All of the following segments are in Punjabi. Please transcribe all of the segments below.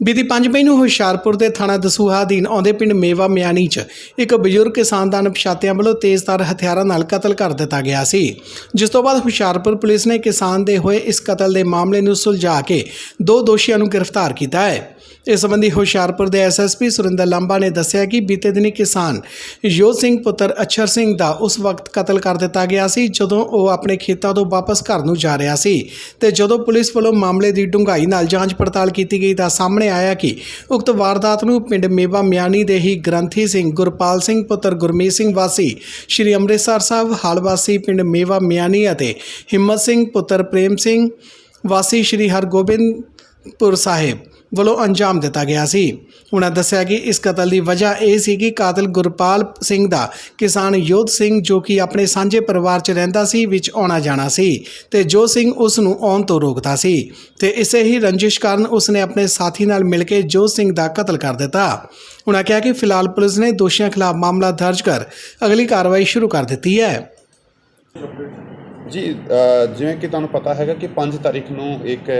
ਬੀਤੀ 5 ਮਈ ਨੂੰ ਹੁਸ਼ਿਆਰਪੁਰ ਦੇ ਥਾਣਾ ਦਸੂਹਾ ਅਧੀਨ ਆਉਂਦੇ ਪਿੰਡ ਮੇਵਾ ਮਿਆਣੀ 'ਚ ਇੱਕ ਬਜ਼ੁਰਗ ਕਿਸਾਨ ਦਾ ਅਣਪਛਾਤਿਆਂ ਵੱਲੋਂ ਤੇਜ਼ਧਾਰ ਹਥਿਆਰਾਂ ਨਾਲ ਕਤਲ ਕਰ ਦਿੱਤਾ ਗਿਆ ਸੀ। ਜਿਸ ਤੋਂ ਬਾਅਦ ਹੁਸ਼ਿਆਰਪੁਰ ਪੁਲਿਸ ਨੇ ਕਿਸਾਨ ਦੇ ਹੋਏ ਇਸ ਕਤਲ ਦੇ ਮਾਮਲੇ ਨੂੰ ਸੁਲਝਾ ਕੇ ਦੋ ਦੋਸ਼ੀਆਂ ਨੂੰ ਗ੍ਰਿਫਤਾਰ ਕੀਤਾ ਹੈ। ਇਸ ਸੰਬੰਧੀ ਹੁਸ਼ਿਆਰਪੁਰ ਦੇ ਐਸਐਸਪੀ ਸੁਰਿੰਦਰ ਲੰਬਾ ਨੇ ਦੱਸਿਆ ਕਿ ਬੀਤੇ ਦਿਨੀ ਕਿਸਾਨ ਯੋਧ ਸਿੰਘ ਪੁੱਤਰ ਅਛਰ ਸਿੰਘ ਦਾ ਉਸ ਵਕਤ ਕਤਲ ਕਰ ਦਿੱਤਾ ਗਿਆ ਸੀ, ਜਦੋਂ ਉਹ ਆਪਣੇ ਖੇਤਾਂ ਤੋਂ ਵਾਪਸ ਘਰ ਨੂੰ ਜਾ ਰਿਹਾ ਸੀ ਤੇ ਜਦੋਂ ਪੁਲਿਸ ਵੱਲੋਂ ਮਾਮਲੇ ਦੀ ਡੂੰਘਾਈ ਨਾਲ ਜਾਂਚ ਪੜਤਾਲ ਕੀਤੀ ਗਈ ਤਾਂ ਸਾਹਮਣੇ ਆਇਆ ਕਿ ਉਕਤ ਵਾਰਦਾਤ ਨੂੰ ਪਿੰਡ ਮੇਵਾ ਮਿਆਣੀ ਦੇ ਹੀ ਗ੍ਰੰਥੀ ਸਿੰਘ ਗੁਰਪਾਲ ਸਿੰਘ ਪੁੱਤਰ ਗੁਰਮੀਤ ਸਿੰਘ ਵਾਸੀ, ਸ਼੍ਰੀ ਅੰਮ੍ਰਿਤਸਰ ਸਾਹਿਬ ਹਾਲ ਵਾਸੀ ਪਿੰਡ ਮੇਵਾ ਮਿਆਣੀ ਅਤੇ ਹਿੰਮਤ ਸਿੰਘ ਪੁੱਤਰ ਪ੍ਰੇਮ ਸਿੰਘ ਵਾਸੀ ਸ਼੍ਰੀ ਹਰਗੋਬਿੰਦਪੁਰ ਸਾਹਿਬ ਵੱਲੋਂ ਅੰਜਾਮ ਦਿੱਤਾ ਗਿਆ ਸੀ। ਉਹਨਾਂ ਦੱਸਿਆ ਕਿ ਇਸ ਕਤਲ ਦੀ ਵਜ੍ਹਾ ਇਹ ਸੀ ਕਿ ਕਾਤਲ ਗੁਰਪਾਲ ਸਿੰਘ ਦਾ ਕਿਸਾਨ ਯੋਧ ਸਿੰਘ ਜੋ ਕਿ ਆਪਣੇ ਸਾਂਝੇ ਪਰਿਵਾਰ 'ਚ ਰਹਿੰਦਾ ਸੀ, ਵਿੱਚ ਆਉਣਾ ਜਾਣਾ ਸੀ ਤੇ ਜੋ ਸਿੰਘ ਉਸ ਨੂੰ ਆਉਣ ਤੋਂ ਰੋਕਦਾ ਸੀ। ਤੇ ਇਸੇ ਹੀ ਰੰਜਿਸ਼ ਕਾਰਨ ਉਸ ਨੇ ਆਪਣੇ ਸਾਥੀ ਨਾਲ ਮਿਲ ਕੇ ਜੋਧ ਸਿੰਘ ਦਾ ਕਤਲ ਕਰ ਦਿੱਤਾ। ਉਹਨਾਂ ਕਿਹਾ ਕਿ ਫਿਲਹਾਲ ਪੁਲਿਸ ਨੇ ਦੋਸ਼ੀਆਂ ਖਿਲਾਫ ਮਾਮਲਾ ਦਰਜ ਕਰ ਅਗਲੀ ਕਾਰਵਾਈ ਸ਼ੁਰੂ ਕਰ ਦਿੱਤੀ ਹੈ। ਜੀ ਜਿਵੇਂ ਕਿ ਤੁਹਾਨੂੰ ਪਤਾ ਹੈਗਾ ਕਿ 5 ਤਾਰੀਖ ਨੂੰ ਇੱਕ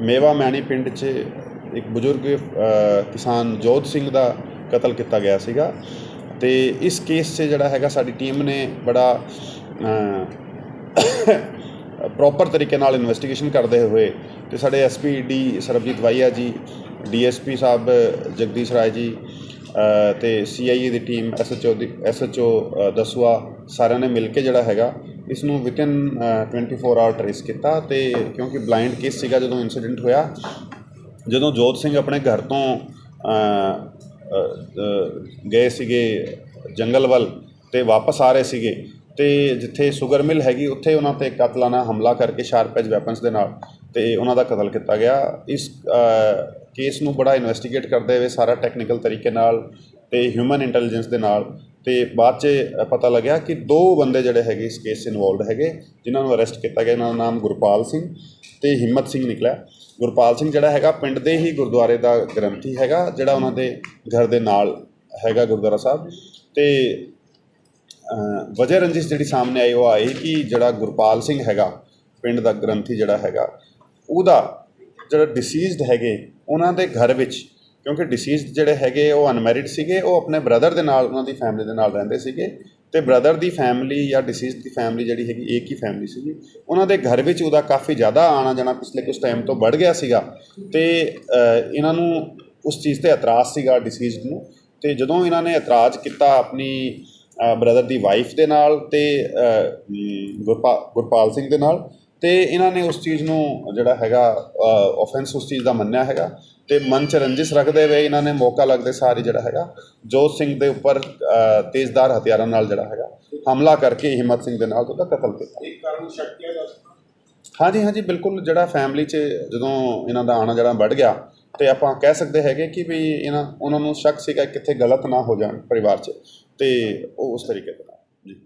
ਮੇਵਾ ਮੈਣੀ ਪਿੰਡ 'ਚ ਇੱਕ ਬਜ਼ੁਰਗ ਕਿਸਾਨ ਜੋਧ ਸਿੰਘ ਦਾ ਕਤਲ ਕੀਤਾ ਗਿਆ ਸੀਗਾ ਤੇ ਇਸ ਕੇਸ 'ਚ ਜਿਹੜਾ ਹੈਗਾ ਸਾਡੀ ਟੀਮ ਨੇ ਬੜਾ ਪ੍ਰੋਪਰ ਤਰੀਕੇ ਨਾਲ ਇਨਵੈਸਟੀਗੇਸ਼ਨ ਕਰਦੇ ਹੋਏ ਤੇ ਸਾਡੇ ਐਸਪੀ ਡੀ ਸਰਬਜੀਤ ਵਾਈਆ ਜੀ ਡੀਐਸਪੀ ਸਾਹਿਬ ਜਗਦੀਸ਼ ਰਾਏ ਜੀ ਅ, ਤੇ ਸੀਆਈਏ ਦੀ ਟੀਮ ਐਸਐਚਓ ਦੀ ਐਸਐਚਓ ਦਸਵਾ ਸਾਰਿਆਂ ਨੇ ਮਿਲ ਕੇ ਜਿਹੜਾ ਹੈਗਾ ਇਸ ਨੂੰ ਵਿਦਨ 24 ਆਵਰ ਟ੍ਰੇਸ ਕੀਤਾ ਤੇ ਕਿਉਂਕਿ ਬਲਾਈਂਡ ਕੇਸ ਸੀਗਾ ਜਦੋਂ ਇਨਸੀਡੈਂਟ ਹੋਇਆ ਜਦੋਂ ਜੋਤ ਸਿੰਘ ਆਪਣੇ ਘਰ ਤੋਂ ਗਏ ਸੀਗੇ ਜੰਗਲ ਵੱਲ ਤੇ ਵਾਪਸ ਆ ਰਹੇ ਸੀਗੇ, ਤੇ ਜਿੱਥੇ ਸ਼ੂਗਰ ਮਿਲ ਹੈਗੀ ਉੱਥੇ ਉਹਨਾਂ ਤੇ ਕਤਲਾਨਾ ਹਮਲਾ ਕਰਕੇ ਸ਼ਾਰਪ ਐਜ ਵੈਪਨਸ ਦੇ ਨਾਲ ਤੇ ਉਹਨਾਂ ਦਾ ਕਤਲ ਕੀਤਾ ਗਿਆ। ਇਸ ਕੇਸ ਨੂੰ ਬੜਾ ਇਨਵੈਸਟੀਗੇਟ ਕਰਦੇ ਹੋਏ ਸਾਰਾ ਟੈਕਨੀਕਲ ਤਰੀਕੇ ਨਾਲ ਤੇ ਹਿਊਮਨ ਇੰਟੈਲੀਜੈਂਸ ਦੇ ਨਾਲ ਤੇ ਬਾਅਦ 'ਚ ਪਤਾ ਲੱਗਿਆ ਕਿ ਦੋ ਬੰਦੇ ਜਿਹੜੇ ਹੈਗੇ ਇਸ ਕੇਸ 'ਚ ਇਨਵੋਲਡ ਹੈਗੇ, ਜਿਨ੍ਹਾਂ ਨੂੰ ਅਰੈਸਟ ਕੀਤਾ ਗਿਆ, ਇਹਨਾਂ ਦਾ ਨਾਮ ਗੁਰਪਾਲ ਸਿੰਘ ਤੇ ਹਿੰਮਤ ਸਿੰਘ ਨਿਕਲਿਆ। ਗੁਰਪਾਲ ਸਿੰਘ ਜਿਹੜਾ ਹੈਗਾ ਪਿੰਡ ਦੇ ਹੀ ਗੁਰਦੁਆਰੇ ਦਾ ਗ੍ਰੰਥੀ ਹੈਗਾ, ਜਿਹੜਾ ਉਹਨਾਂ ਦੇ ਘਰ ਦੇ ਨਾਲ ਹੈਗਾ ਗੁਰਦੁਆਰਾ ਸਾਹਿਬ। ਤੇ ਵਜੇ ਰੰਜਿਸ਼ ਜਿਹੜੀ ਸਾਹਮਣੇ ਆਈ, ਉਹ ਆਈ ਕਿ ਜਿਹੜਾ ਗੁਰਪਾਲ ਸਿੰਘ ਹੈਗਾ, ਪਿੰਡ ਦਾ ਗ੍ਰੰਥੀ ਜਿਹੜਾ ਹੈਗਾ, ਉਹਦਾ ਜਿਹੜਾ ਡਿਸੀਜ਼ਡ ਹੈਗੇ, ਉਹਨਾਂ ਦੇ ਘਰ ਵਿੱਚ, ਕਿਉਂਕਿ ਡਿਸੀਜ਼ਡ ਜਿਹੜੇ ਹੈਗੇ, ਉਹ ਅਨਮੈਰਿਡ ਸੀਗੇ, ਉਹ ਆਪਣੇ ਬ੍ਰਦਰ ਦੇ ਨਾਲ, ਉਹਨਾਂ ਦੀ ਫੈਮਿਲੀ ਦੇ ਨਾਲ ਰਹਿੰਦੇ ਸੀਗੇ। ਤੇ ਬ੍ਰਦਰ ਦੀ ਫੈਮਿਲੀ ਜਾਂ ਡਿਸੀਜ਼ ਦੀ ਫੈਮਿਲੀ ਜਿਹੜੀ ਹੈਗੀ ਇੱਕ ਹੀ ਫੈਮਿਲੀ ਸੀਗੀ। ਉਹਨਾਂ ਦੇ ਘਰ ਵਿੱਚ ਉਹਦਾ ਕਾਫੀ ਜ਼ਿਆਦਾ ਆਣਾ ਜਾਣਾ ਪਿਛਲੇ ਕੁਝ ਟਾਈਮ ਤੋਂ ਵੱਧ ਗਿਆ ਸੀਗਾ। ਤੇ ਇਹਨਾਂ ਨੂੰ ਉਸ ਚੀਜ਼ ਤੇ ਇਤਰਾਜ਼ ਸੀਗਾ ਡਿਸੀਜ਼ ਨੂੰ। ਤੇ ਜਦੋਂ ਇਹਨਾਂ ਨੇ ਇਤਰਾਜ਼ ਕੀਤਾ ਆਪਣੀ ਬ੍ਰਦਰ ਦੀ ਵਾਈਫ ਦੇ ਨਾਲ ਤੇ ਅ, ਗੁਰਪਾਲ ਸਿੰਘ ਦੇ ਨਾਲ ਤੇ ਇਹਨਾਂ ਨੇ ਉਸ ਚੀਜ਼ ਨੂੰ ਜਿਹੜਾ ਹੈਗਾ ਆਫੈਂਸ ਉਸ ਚੀਜ਼ ਦਾ ਮੰਨਿਆ ਹੈਗਾ ਤੇ ਮਨ ਚ ਰੰਜਿਸ਼ ਰੱਖਦੇ ਹੋਏ ਇਹਨਾਂ ਨੇ ਮੌਕਾ ਲੱਗਦੇ ਸਾਰੀ ਜਿਹੜਾ ਹੈਗਾ ਜੋਤ ਸਿੰਘ ਦੇ ਉੱਪਰ ਅ, ਤੇਜ਼ਧਾਰ ਹਥਿਆਰਾਂ ਨਾਲ ਜਿਹੜਾ ਹੈਗਾ ਹਮਲਾ ਕਰਕੇ ਹਿੰਮਤ ਸਿੰਘ ਦੇ ਨਾਲ ਉਹਦਾ ਕਤਲ ਕੀਤਾ। ਹਾਂਜੀ ਹਾਂਜੀ ਬਿਲਕੁਲ ਜਿਹੜਾ ਫੈਮਿਲੀ 'ਚ ਜਦੋਂ ਇਹਨਾਂ ਦਾ ਆਣਾ ਜਿਹੜਾ ਵੱਧ ਗਿਆ ਤੇ ਆਪਾਂ ਕਹਿ ਸਕਦੇ ਹੈਗੇ ਕਿ ਵੀ ਇਹਨਾਂ ਉਹਨਾਂ ਨੂੰ ਸ਼ੱਕ ਸੀਗਾ ਕਿੱਥੇ ਗਲਤ ਨਾ ਹੋ ਜਾਣ ਪਰਿਵਾਰ 'ਚ ਤੇ ਉਹ ਉਸ ਤਰੀਕੇ ਦੇ ਨਾਲ ਜੀ।